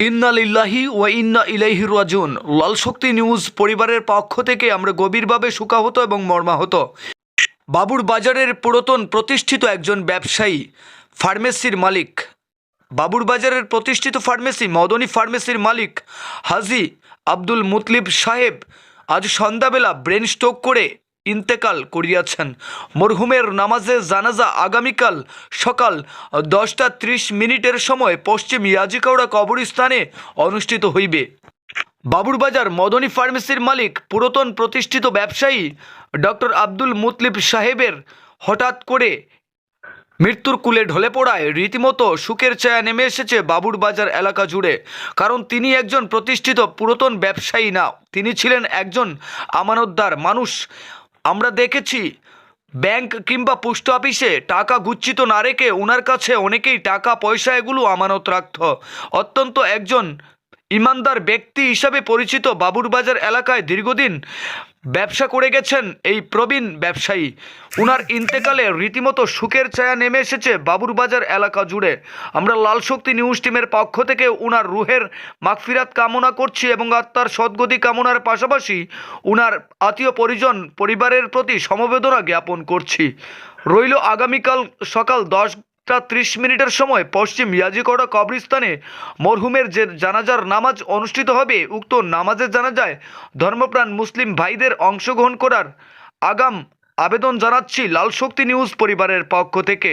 ইন্না লিল্লাহি ওয়া ইন্না ইলাইহি রাজিউন। লাল শক্তি নিউজ পরিবারের পক্ষ থেকে আমরা গভীরভাবে শোকাহত এবং মর্মাহত। বাবুর বাজারের পুরাতন প্রতিষ্ঠিত একজন ব্যবসায়ী, ফার্মেসির মালিক। বাবুর বাজারের প্রতিষ্ঠিত ফার্মেসি, মদনী ফার্মেসির মালিক হাজি আব্দুল মুতলিব সাহেব আজ সন্ধ্যাবেলা ব্রেন স্ট্রোক করে ইন্তেকাল করিয়াছেন। মরহুমের নামাজে জানাজা আগামীকাল সকাল দশটা ত্রিশ মিনিটের সময় পশ্চিম ইয়াজিকাউড়া কবরস্থানে অনুষ্ঠিত হইবে। বাবুরবাজার মদনী ফার্মেসির মালিক, পুরাতন প্রতিষ্ঠিত ব্যবসায়ী ডক্টর আব্দুল মুতলিব সাহেবের হঠাৎ করে মৃত্যুর কুলে ঢলে পড়ায় রীতিমতো সুখের ছায়া নেমে এসেছে বাবুর বাজার এলাকা জুড়ে। কারণ তিনি একজন প্রতিষ্ঠিত পুরাতন ব্যবসায়ী না, তিনি ছিলেন একজন আমানতদার মানুষ। আমরা দেখেছি, ব্যাংক কিংবা পোস্ট অফিসে টাকা গুচ্ছিত না রেখে ওনার কাছে অনেকেই টাকা পয়সা এগুলো আমানত রাখত। অত্যন্ত একজন ইমানদার ব্যক্তি হিসাবে পরিচিত বাবুরবাজার এলাকায় দীর্ঘদিন ব্যবসা করে গেছেন এই প্রবীণ ব্যবসায়ী। উনার ইন্তেকালে রীতিমতো সুখের ছায়া নেমে এসেছে বাবুরবাজার এলাকা জুড়ে। আমরা লাল শক্তি নিউজ টিমের পক্ষ থেকে উনার রুহের মাগফিরাত কামনা করছি এবং আত্মার সদ্গতি কামনার পাশাপাশি উনার আত্মীয় পরিজন পরিবারের প্রতি সমবেদনা জ্ঞাপন করছি। রইল আগামীকাল সকাল দশ টা ত্রিশ মিনিটের সময় পশ্চিম ইয়াজিকোড়া কবরিস্তানে মরহুমের যে জানাজার নামাজ অনুষ্ঠিত হবে, উক্ত নামাজের জানাজায় ধর্মপ্রাণ মুসলিম ভাইদের অংশগ্রহণ করার আগাম আবেদন জানাচ্ছি লাল শক্তি নিউজ পরিবারের পক্ষ থেকে।